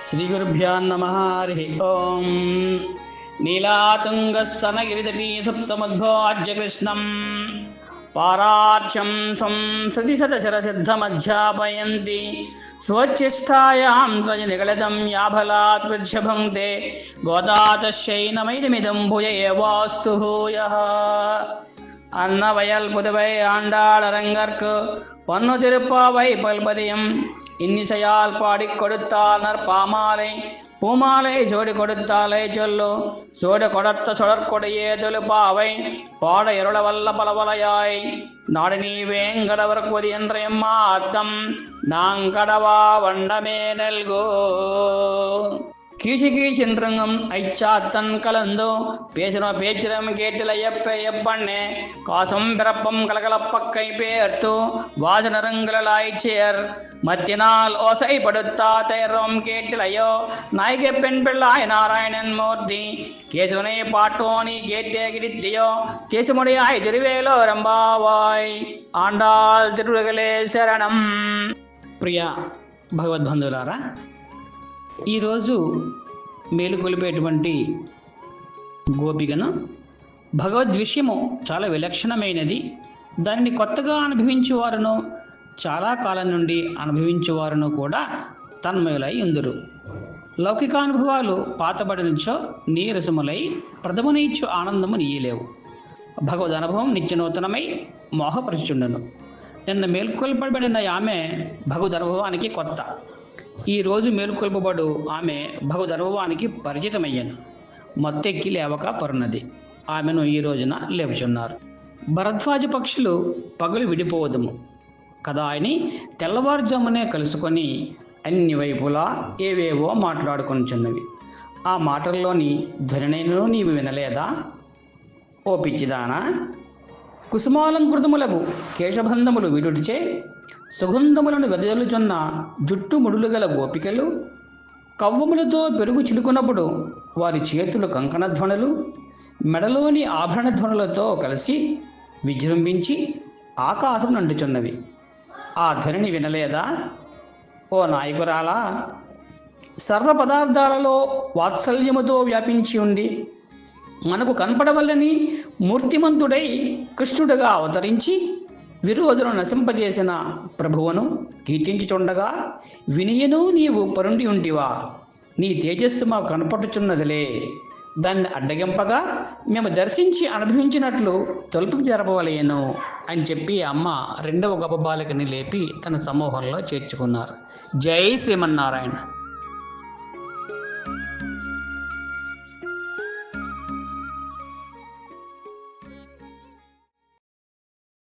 श्रीगुरुभ्यान्नमः हरिः ॐ नीलातुङ्गस्तनगिरितटी सप्तमद्भोज्यकृष्णम् पारार्क्षं स्वं सतिशतशरसिद्धमध्यापयन्ति स्वच्छिष्ठायां स्वजनिगलितं याफलात् वृक्षभं ते गोदातशैनमैदमिदं भुज एवास्तु भूयः அன்னவயல் புதுவை ஆண்டாள் அரங்கற்கு பொன்னு திருப்பாவை பல்பதியும் இன்னிசையால் பாடிக் கொடுத்தால் நற்பாமாலை பூமாலை சோடி கொடுத்தாலே சொல்லு. சோடு கொடுத்த சுடற்கொடையே தொழுப்பாவை பாட இருள வல்ல பலவலையாய் நாடு நீ வேங்கடவர் கொதி என்ற எம்மா அத்தம் நாங்கடவா வண்டமே நல்கோ. கீசி கீசின்றுங்கும் ஐச்சாத்தன் கலந்தோ பேசின பேச்சிடம் கேட்டில எப்ப எப்பண்ணே காசும் பிறப்பும் கலகலப்பக்கை பேர்த்து வாசனருங்களாய்ச்சியர் மத்தினால் ஓசைப்படுத்தா தேர்வம் கேட்டிலையோ நாயக பெண் பிள்ளாய் நாராயணன் மூர்த்தி கேசுவனை பாட்டோனி கேட்டே கிடித்தியோ கேசுமுடியாய் திருவேலோ ரம்பாவாய் ఆండాల్ తిరుగలే శరణం ప్రియ భగవద్బంధువులారా ఈరోజు మేలుకొలిపేటువంటి గోపికను. భగవద్ విషయము చాలా విలక్షణమైనది. దానిని కొత్తగా అనుభవించేవారును చాలా కాలం నుండి అనుభవించేవారును కూడా తన్మయులై ఉందరు. లౌకికానుభవాలు పాతబడినచో నీరసములై ప్రథమనిచ్చు ఆనందము నీయలేవు. భగవద్ అనుభవం నిత్యనూతనమై మోహపరుచుండను. నిన్న మేల్కొల్పబడిన ఆమె భగవద్ అనుభవానికి కొత్త. ఈ రోజు ఆమె భగవద్ పరిచితమయ్యను. పరిచితమయ్యాను లేవక పరున్నది. ఆమెను ఈ రోజున లేపుచున్నారు. భరద్వాజ పక్షులు పగలు విడిపోవదము కదా అని తెల్లవారుజామునే కలుసుకొని అన్ని వైపులా ఏవేవో మాట్లాడుకొనిచున్నవి ఆ మాటల్లోని ధ్వనినైనను నీవు వినలేదా? ఓ పిచ్చిదానా! కుసుమాలంకృతములకు కేశబంధములు విడుడిచే సుగంధములను వెదజల్లుచున్న జుట్టు ముడులు గల గోపికలు కవ్వములతో పెరుగు చిలుకున్నప్పుడు వారి చేతులు కంకణ ధ్వనులు మెడలోని ఆభరణ ధ్వనులతో కలిసి విజృంభించి ఆకాశం నండుచున్నవి. ఆ ధ్వనిని వినలేదా? ఓ నాయకురాలా సర్వ పదార్థాలలో వాత్సల్యముతో వ్యాపించి ఉండి మనకు కనపడవల్లని మూర్తిమంతుడై కృష్ణుడుగా అవతరించి విరోధులను నశింపజేసిన ప్రభువును కీర్తించుచుండగా వినియను నీవు పరుండి ఉంటివా నీ తేజస్సు మాకు కనపడుచున్నదిలే. దాన్ని అడ్డగింపగా మేము దర్శించి అనుభవించినట్లు తలుపుకు జరపవలేను అని చెప్పి అమ్మ రెండవ గొప్ప బాలికని లేపి తన సమూహంలో చేర్చుకున్నారు. జై శ్రీమన్నారాయణ.